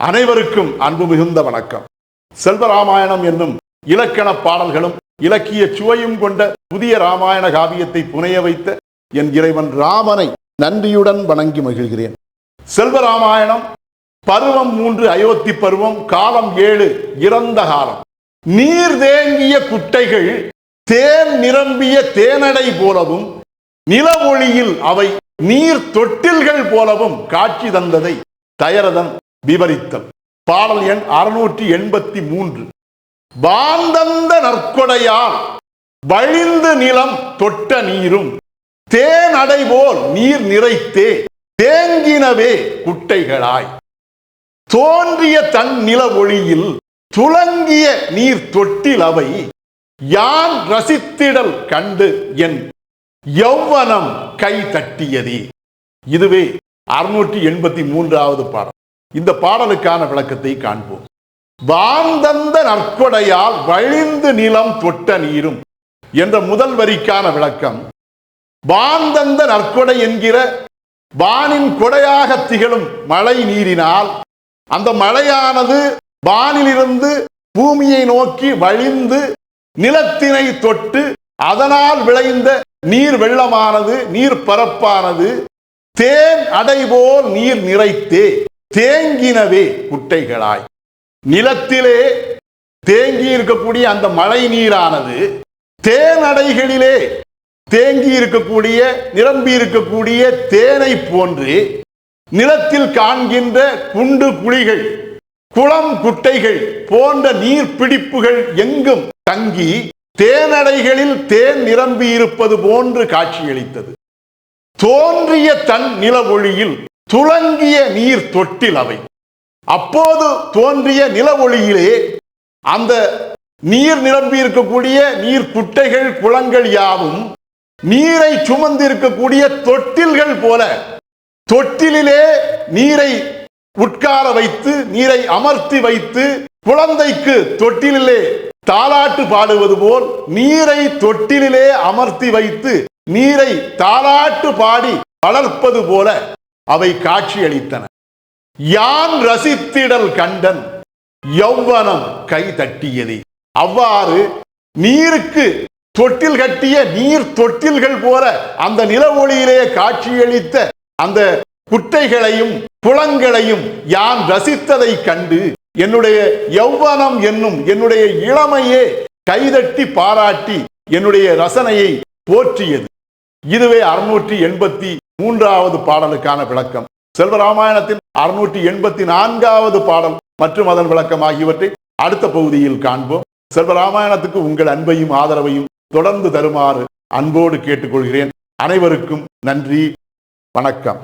அனைவருக்கும் அன்பு மிகுந்த வணக்கம். செல்வராமாயணம் என்னும் இலக்கண பாடல்களும் இலக்கிய சுவையும் கொண்ட புதிய ராமாயண காவியத்தை புனைய வைத்த என் இறைவன் ராமனை நன்றியுடன் வணங்கி மகிழ்கிறேன். செல்வராமாயணம் பருவம் மூன்று அயோத்தி பருவம் காலம் ஏழு இறந்த காலம். நீர் தேங்கிய குட்டைகள் தேன் நிரம்பிய தேனடை போலவும் நில ஒளியில் அவை நீர் தொட்டில்கள் போலவும் காட்சி தந்ததை தயரதன் விவரித்தல் பாடல் எண் அறுநூற்றி எண்பத்தி மூன்று பாந்தந்த நற்கொடையால் வழிந்து நிலம் தொட்ட நீரும் தேனடை போல் நீர் நிறைத்தே தேங்கினவே குட்டைகளாய். தோன்றிய தன் நில ஒளியில் துலங்கிய நீர் தொட்டில் அவை யான் ரசித்திடல் கண்டு என் யௌவனம் கை தட்டியதே. இதுவே அறுநூற்றி எண்பத்தி மூன்றாவது பாடல். இந்த பாடலுக்கான விளக்கத்தை காண்போம். வாந்தந்த நற்கொடையால் வழிந்து நிலம் தொட்ட நீரும் என்ற முதல் வரிக்கான விளக்கம். வாந்தந்த நற்கொடை என்கிற வானின் கொடையாக திகழும் மழை நீரினால் அந்த மழையானது வானிலிருந்து பூமியை நோக்கி வழிந்து நிலத்தினை தொட்டு அதனால் விளைந்த நீர் வெள்ளமானது நீர் பரப்பானது தேன் அடைபோல் நீர் நிறைத்தே. தேங்கினவே குட்டைகளாய். நிலத்திலே தேங்கி இருக்கக்கூடிய அந்த மழை நீரானது தேனடைகளிலே தேங்கி இருக்கக்கூடிய நிரம்பி இருக்கக்கூடிய தேனை போன்று நிலத்தில் காண்கின்ற குண்டு குழிகள் குளம் குட்டைகள் போன்ற நீர் பிடிப்புகள் எங்கும் தங்கி தேனடைகளில் தேன் நிரம்பி இருப்பது போன்று காட்சியளித்தது. தோன்றிய தன் நில துளங்கிய நீர் தொட்டில் அவை. அப்போது தோன்றிய நில ஒளியிலே அந்த நீர் நிரம்பி இருக்கக்கூடிய நீர் குட்டைகள் குளங்கள் யாவும் நீரை சுமந்து இருக்கக்கூடிய தொட்டில்கள் போல தொட்டிலிலே நீரை உட்கார வைத்து நீரை அமர்த்தி வைத்து குழந்தைக்கு தொட்டிலிலே தாலாட்டு பாடுவது போல் நீரை தொட்டிலிலே அமர்த்தி வைத்து நீரை தாலாட்டு பாடி வளர்ப்பது போல அவை காட்சியளித்தன. யான் ரசித்திடல் கண்டன் யௌவனம் கை தட்டியதே அவ்வாறு நீருக்கு தொட்டில் கட்டிய நீர் தொட்டில்கள் போல அந்த நில ஒளியிலே காட்சியளித்த அந்த குட்டைகளையும் குளங்களையும் யான் ரசித்ததை கண்டு என்னுடைய யௌவனம் என்னும் என்னுடைய இளமையே கைதட்டி பாராட்டி என்னுடைய ரசனையை போற்றியது. இதுவே அறுநூற்றி எண்பத்தி மூன்றாவது பாடலுக்கான விளக்கம். செல்வராமாயணத்தின் அறுநூற்றி எண்பத்தி நான்காவது பாடல் மற்றும் அதன் விளக்கம் ஆகியவற்றை அடுத்த பகுதியில் காண்போம். செல்வராமாயணத்துக்கு உங்கள் அன்பையும் ஆதரவையும் தொடர்ந்து தருமாறு அன்போடு கேட்டுக்கொள்கிறேன். அனைவருக்கும் நன்றி. வணக்கம்.